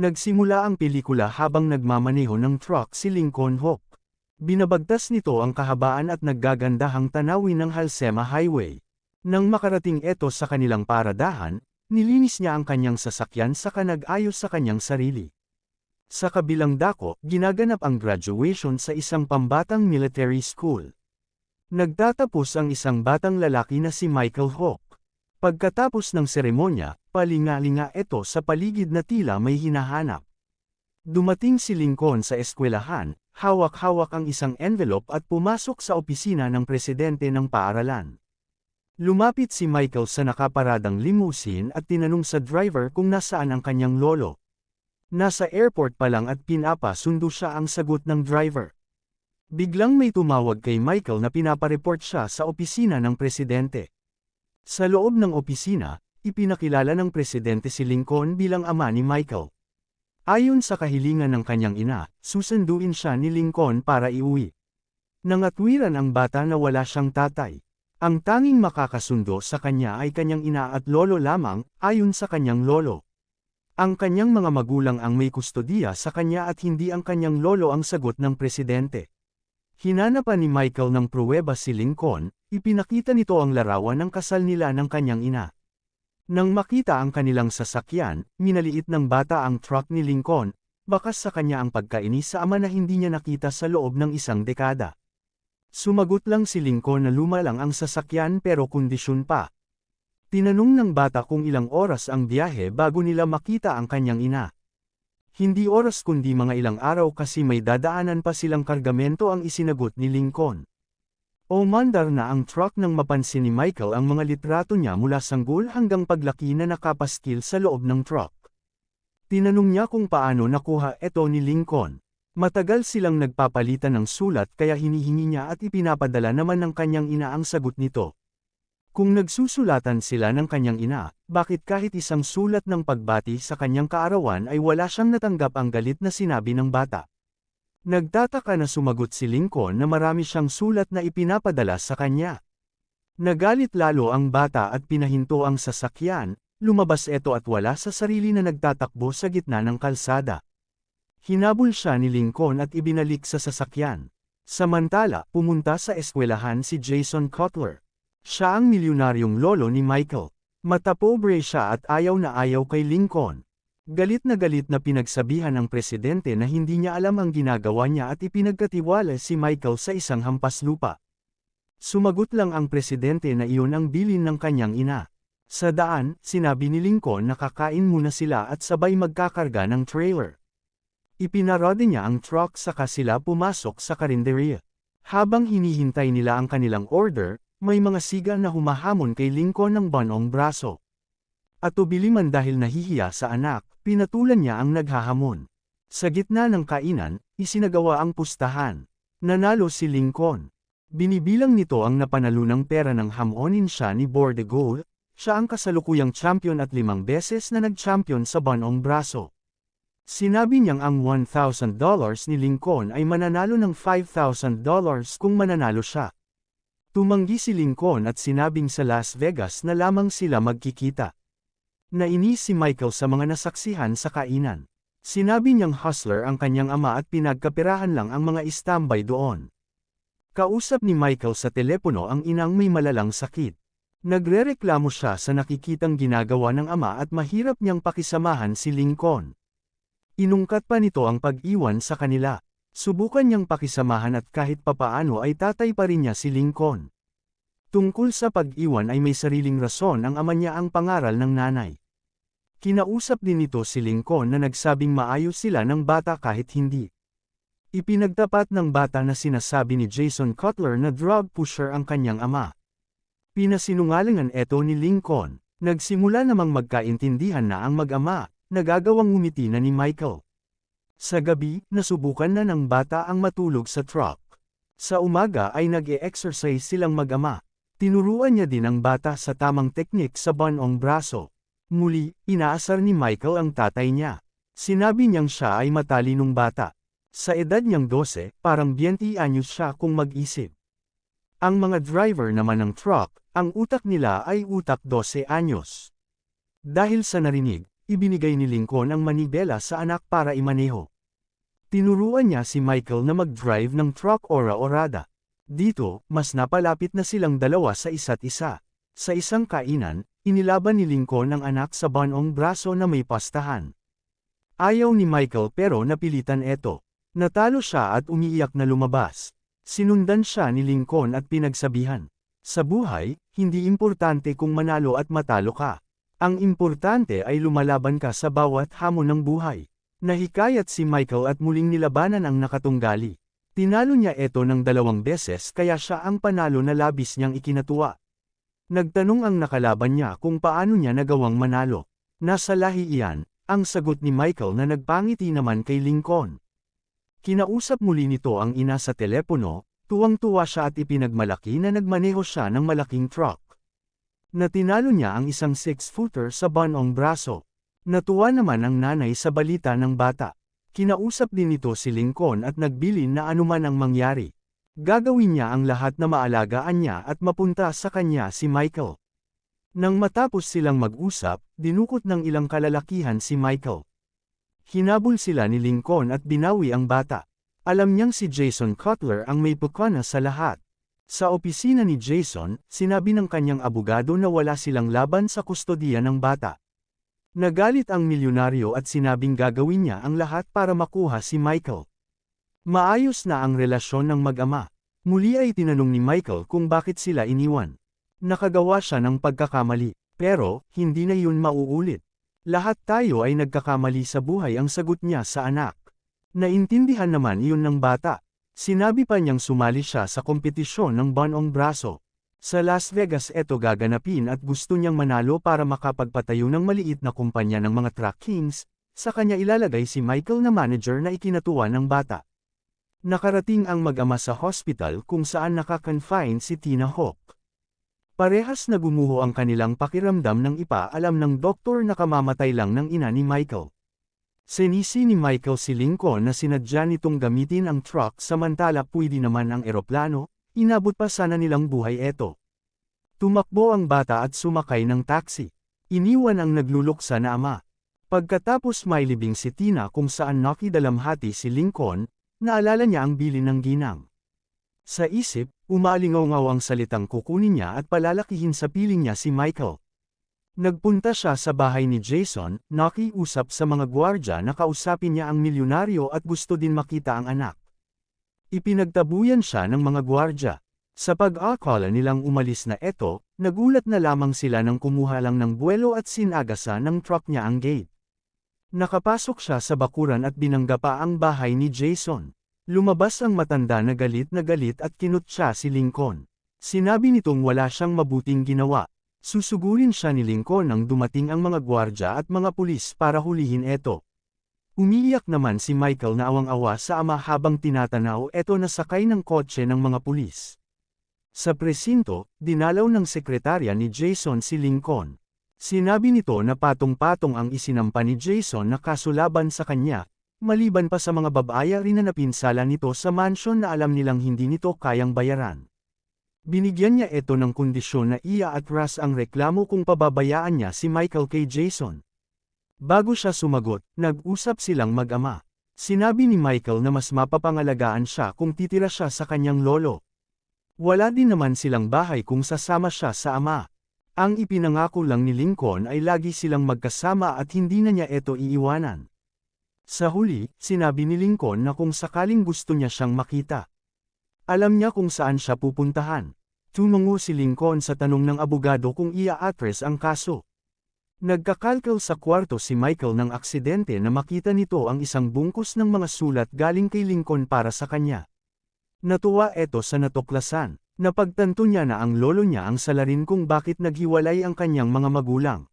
Nagsimula ang pelikula habang nagmamaneho ng truck si Lincoln Hawk. Binabagtas nito ang kahabaan at naggagandahang tanawin ng Halsema Highway. Nang makarating ito sa kanilang paradahan, nilinis niya ang kanyang sasakyan sa kanag-ayos sa kanyang sarili. Sa kabilang dako, ginaganap ang graduation sa isang pambatang military school. Nagtatapos ang isang batang lalaki na si Michael Hawk. Pagkatapos ng seremonya, palinga-linga ito sa paligid na tila may hinahanap. Dumating si Lincoln sa eskwelahan, hawak-hawak ang isang envelope at pumasok sa opisina ng presidente ng paaralan. Lumapit si Michael sa nakaparadang limousine at tinanong sa driver kung nasaan ang kanyang lolo. Nasa airport pa lang at pinapasundo siya ang sagot ng driver. Biglang may tumawag kay Michael na pinapareport siya sa opisina ng presidente. Sa loob ng opisina, ipinakilala ng presidente si Lincoln bilang ama ni Michael. Ayon sa kahilingan ng kanyang ina, susunduin siya ni Lincoln para iuwi. Nangatwiran ang bata na wala siyang tatay. Ang tanging makakasundo sa kanya ay kanyang ina at lolo lamang, ayon sa kanyang lolo. Ang kanyang mga magulang ang may kustodiya sa kanya at hindi ang kanyang lolo ang sagot ng presidente. Hinanapan ni Michael ng pruweba si Lincoln, ipinakita nito ang larawan ng kasal nila ng kanyang ina. Nang makita ang kanilang sasakyan, minaliit ng bata ang truck ni Lincoln, bakas sa kanya ang pagkainis sa ama na hindi niya nakita sa loob ng isang dekada. Sumagot lang si Lincoln na luma lang ang sasakyan pero kondisyon pa. Tinanong ng bata kung ilang oras ang biyahe bago nila makita ang kanyang ina. Hindi oras kundi mga ilang araw kasi may dadaanan pa silang kargamento ang isinagot ni Lincoln. Umandar na ang truck nang mapansin ni Michael ang mga litrato niya mula sanggol hanggang paglaki na nakapaskil sa loob ng truck. Tinanong niya kung paano nakuha ito ni Lincoln. Matagal silang nagpapalitan ng sulat kaya hinihingi niya at ipinapadala naman ng kanyang ina ang sagot nito. Kung nagsusulatan sila ng kanyang ina, bakit kahit isang sulat ng pagbati sa kanyang kaarawan ay wala siyang natanggap ang galit na sinabi ng bata? Nagtataka na sumagot si Lincoln na marami siyang sulat na ipinapadala sa kanya. Nagalit lalo ang bata at pinahinto ang sasakyan, lumabas ito at wala sa sarili na nagtatakbo sa gitna ng kalsada. Hinabol siya ni Lincoln at ibinalik sa sasakyan. Samantala, pumunta sa eskwelahan si Jason Cutler. Siya ang milyonaryong lolo ni Michael. Matapobre siya at ayaw na ayaw kay Lincoln. Galit na galit na pinagsabihan ng presidente na hindi niya alam ang ginagawa niya at ipinagkatiwala si Michael sa isang hampas lupa. Sumagot lang ang presidente na iyon ang bilin ng kanyang ina. Sa daan, sinabi ni Lincoln na kakain muna sila at sabay magkakarga ng trailer. Ipinarode niya ang truck saka sila pumasok sa karinderya. Habang hinihintay nila ang kanilang order, may mga siga na humahamon kay Lincoln ng banong braso. At ubiliman dahil nahihiya sa anak, pinatulan niya ang naghahamon. Sa gitna ng kainan, isinagawa ang pustahan. Nanalo si Lincoln. Binibilang nito ang napanalunang pera ng hamonin siya ni Bordeaux, siya ang kasalukuyang champion at limang beses na nag-champion sa banong braso. Sinabi niyang ang $1,000 ni Lincoln ay mananalo ng $5,000 kung mananalo siya. Tumanggi si Lincoln at sinabing sa Las Vegas na lamang sila magkikita. Nainis si Michael sa mga nasaksihan sa kainan. Sinabi niyang hustler ang kanyang ama at pinagkapirahan lang ang mga istambay doon. Kausap ni Michael sa telepono ang inang may malalang sakit. Nagrereklamo siya sa nakikitang ginagawa ng ama at mahirap niyang pakisamahan si Lincoln. Inungkat pa nito ang pag-iwan sa kanila. Subukan niyang pakisamahan at kahit papaano ay tatay pa rin niya si Lincoln. Tungkol sa pag-iwan ay may sariling rason ang ama niya ang pangaral ng nanay. Kinausap din nito si Lincoln na nagsabing maayos sila ng bata kahit hindi. Ipinagtapat ng bata na sinasabi ni Jason Cutler na drug pusher ang kanyang ama. Pinasinungalingan ito ni Lincoln. Nagsimula namang magkaintindihan na ang mag-ama, nagagawang ngumiti na ni Michael. Sa gabi, nasubukan na ng bata ang matulog sa truck. Sa umaga ay nag-e-exercise silang mag-ama. Tinuruan niya din ang bata sa tamang teknik sa banong braso. Muli, inaasar ni Michael ang tatay niya. Sinabi niyang siya ay matalinong bata. Sa edad niyang 12, parang 20 anyos siya kung mag-isip. Ang mga driver naman ng truck, ang utak nila ay utak 12 anyos. Dahil sa narinig, ibinigay ni Lincoln ang manibela sa anak para imaneho. Tinuruan niya si Michael na mag-drive ng truck ora orada. Dito, mas napalapit na silang dalawa sa isa't isa. Sa isang kainan, inilaban ni Lincoln ang anak sa banong braso na may pastahan. Ayaw ni Michael pero napilitan eto. Natalo siya at umiiyak na lumabas. Sinundan siya ni Lincoln at pinagsabihan. Sa buhay, hindi importante kung manalo at matalo ka. Ang importante ay lumalaban ka sa bawat hamon ng buhay. Nahikayat si Michael at muling nilabanan ang nakatunggali. Tinalo niya ito ng dalawang beses kaya siya ang panalo na labis niyang ikinatuwa. Nagtanong ang nakalaban niya kung paano niya nagawang manalo. Nasa lahi iyan, ang sagot ni Michael na nagpangiti naman kay Lincoln. Kinausap muli nito ang ina sa telepono, tuwang-tuwa siya at ipinagmalaki na nagmaneho siya ng malaking truck. Natinalo niya ang isang six-footer sa banong braso. Natuwa naman ang nanay sa balita ng bata. Kinausap din nito si Lincoln at nagbilin na anuman ang mangyari. Gagawin niya ang lahat na maalagaan niya at mapunta sa kanya si Michael. Nang matapos silang mag-usap, dinukot ng ilang kalalakihan si Michael. Hinabol sila ni Lincoln at binawi ang bata. Alam niyang si Jason Cutler ang may pukana sa lahat. Sa opisina ni Jason, sinabi ng kanyang abogado na wala silang laban sa kustodiya ng bata. Nagalit ang milyonaryo at sinabing gagawin niya ang lahat para makuha si Michael. Maayos na ang relasyon ng mag-ama. Muli ay tinanong ni Michael kung bakit sila iniwan. Nakagawa siya ng pagkakamali, pero hindi na yun mauulit. Lahat tayo ay nagkakamali sa buhay ang sagot niya sa anak. Naintindihan naman iyon ng bata. Sinabi pa niyang sumali siya sa kompetisyon ng banong braso. Sa Las Vegas eto gaganapin at gusto niyang manalo para makapagpatayo ng maliit na kumpanya ng mga truck kings, sa kanya ilalagay si Michael na manager na ikinatuwa ng bata. Nakarating ang mag-ama sa hospital kung saan nakakonfine si Tina Hawk. Parehas na gumuho ang kanilang pakiramdam ng ipaalam ng doktor na kamamatay lang ng ina ni Michael. Sinisi ni Michael si Lincoln na sinadya nitong gamitin ang truck samantala pwede naman ang eroplano, Inabot pa sana nilang buhay eto. Tumakbo ang bata at sumakay ng taxi. Iniwan ang nagluluksa na ama. Pagkatapos may libing si Tina kung saan nakidalamhati si Lincoln, naalala niya ang bili ng ginang. Sa isip, umalingaw-ngaw ang salitang kukunin niya at palalakihin sa piling niya si Michael. Nagpunta siya sa bahay ni Jason, nakiusap sa mga gwardya na kausapin niya ang milyonaryo at gusto din makita ang anak. Ipinagtabuyan siya ng mga gwardya. Sa pag-akala nilang umalis na eto, nagulat na lamang sila nang kumuha lang ng buwelo at sinagasa ng truck niya ang gate. Nakapasok siya sa bakuran at binangga pa ang bahay ni Jason. Lumabas ang matanda na galit na galit at kinut siya si Lincoln. Sinabi nitong wala siyang mabuting ginawa. Susugurin siya ni Lincoln nang dumating ang mga gwardya at mga pulis para hulihin eto. Umiiyak naman si Michael na awang-awa sa ama habang tinatanaw eto na sakay ng kotse ng mga pulis. Sa presinto, dinalaw ng sekretarya ni Jason si Lincoln. Sinabi nito na patong-patong ang isinampa ni Jason na kasulaban sa kanya, maliban pa sa mga babaya rin na napinsala nito sa mansion na alam nilang hindi nito kayang bayaran. Binigyan niya ito ng kondisyon na iya at ras ang reklamo kung pababayaan niya si Michael kay Jason. Bago siya sumagot, nag-usap silang mag-ama. Sinabi ni Michael na mas mapapangalagaan siya kung titira siya sa kanyang lolo. Wala din naman silang bahay kung sasama siya sa ama. Ang ipinangako lang ni Lincoln ay lagi silang magkasama at hindi na niya ito iiwanan. Sa huli, sinabi ni Lincoln na kung sakaling gusto niya siyang makita. Alam niya kung saan siya pupuntahan. Tumungo si Lincoln sa tanong ng abogado kung ia-address ang kaso. Nagkakalkal sa kwarto si Michael ng aksidente na makita nito ang isang bungkus ng mga sulat galing kay Lincoln para sa kanya. Natuwa ito sa natuklasan. Napagtanto niya na ang lolo niya ang salarin kung bakit naghiwalay ang kanyang mga magulang.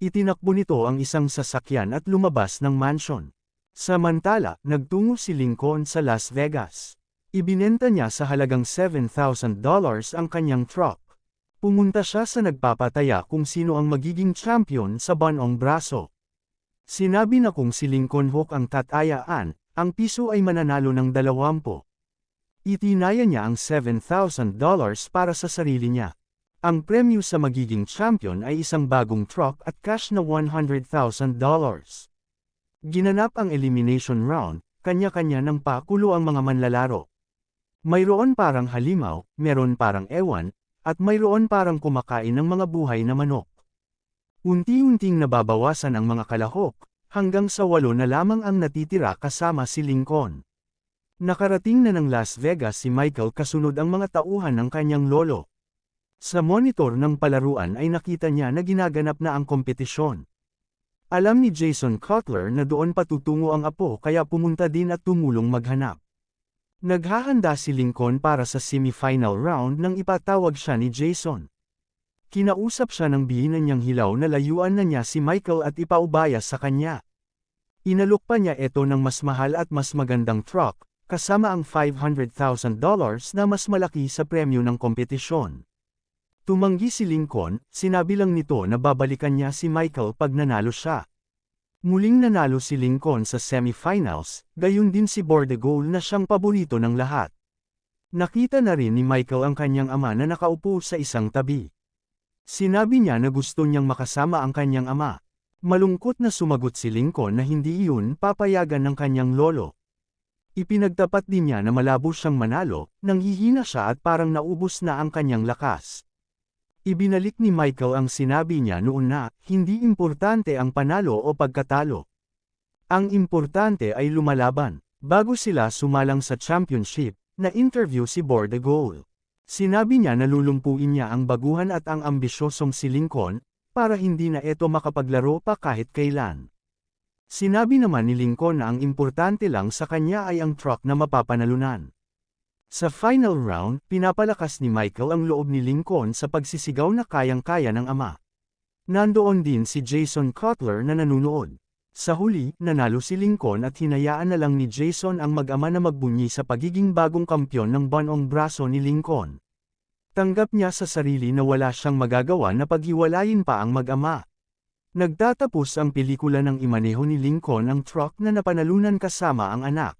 Itinakbo nito ang isang sasakyan at lumabas ng mansion. Samantala, nagtungo si Lincoln sa Las Vegas. Ibinenta niya sa halagang $7,000 ang kanyang truck. Pumunta siya sa nagpapataya kung sino ang magiging champion sa banong braso. Sinabi na kung si Lincoln Hawk ang tatayaan, ang piso ay mananalo ng dalawampo. Itinaya niya ang $7,000 para sa sarili niya. Ang premyo sa magiging champion ay isang bagong truck at cash na $100,000. Ginanap ang elimination round, kanya-kanya ng pakulo ang mga manlalaro. Mayroon parang halimaw, meron parang ewan, at mayroon parang kumakain ng mga buhay na manok. Unti-unting nababawasan ang mga kalahok, hanggang sa walo na lamang ang natitira kasama si Lincoln. Nakarating na ng Las Vegas si Michael kasunod ang mga tauhan ng kanyang lolo. Sa monitor ng palaruan ay nakita niya na ginaganap na ang kompetisyon. Alam ni Jason Cutler na doon patutungo ang apo kaya pumunta din at tumulong maghanap. Naghahanda si Lincoln para sa semifinal round nang ipatawag siya ni Jason. Kinausap siya ng bihinan niyang hilaw na layuan na niya si Michael at ipaubaya sa kanya. Inalok pa niya ito ng mas mahal at mas magandang truck, kasama ang $500,000 na mas malaki sa premyo ng kompetisyon. Tumanggi si Lincoln, sinabi lang nito na babalikan niya si Michael pag nanalo siya. Muling nanalo si Lincoln sa semifinals, gayon din si Bordegol na siyang paborito ng lahat. Nakita na rin ni Michael ang kanyang ama na nakaupo sa isang tabi. Sinabi niya na gusto niyang makasama ang kanyang ama. Malungkot na sumagot si Lincoln na hindi iyon papayagan ng kanyang lolo. Ipinagtapat din niya na malabo siyang manalo, nang hihina siya at parang naubos na ang kanyang lakas. Ibinalik ni Michael ang sinabi niya noon na, hindi importante ang panalo o pagkatalo. Ang importante ay lumalaban. Bago sila sumalang sa championship, na-interview si Bordegol. Sinabi niya na lulumpuin niya ang baguhan at ang ambisyosong si Lincoln, para hindi na ito makapaglaro pa kahit kailan. Sinabi naman ni Lincoln na ang importante lang sa kanya ay ang truck na mapapanalunan. Sa final round, pinapalakas ni Michael ang loob ni Lincoln sa pagsisigaw na kayang-kaya ng ama. Nandoon din si Jason Cutler na nanunood. Sa huli, nanalo si Lincoln at hinayaan na lang ni Jason ang mag-ama na magbunyi sa pagiging bagong kampyon ng banong braso ni Lincoln. Tanggap niya sa sarili na wala siyang magagawa na paghiwalayin pa ang mag-ama. Nagtatapos ang pelikula ng imaneho ni Lincoln ang truck na napanalunan kasama ang anak.